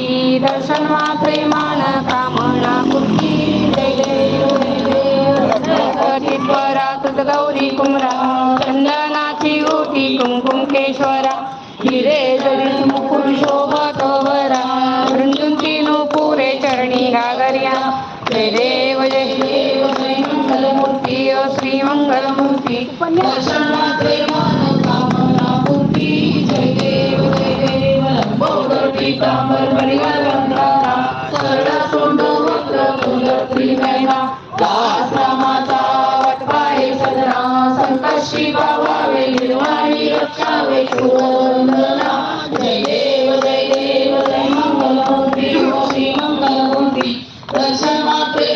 मूर्ती दर्शन मात्रे कामना मूर्ती जय देव जय देव गौरी कुमरा चंदनाची ओटी कुमकुम केशवरा हिरे जरी मुकुल शोभत वरा वृंदुंची पुरे चरणी गागर्या जय देव जय देव जय मंगलमूर्ती श्री मंगलमूर्ती। कामना मूर्ती जय देव जय देव लंबोदर कामना परिवारवंतांना सरळ सोंडो वक्र मूल त्रिमैना दास निर्वाणी रक्षावे शिववंदना जय देव जय देव जय मंगलमूर्ती श्री मंगलमूर्ती दर्शन माते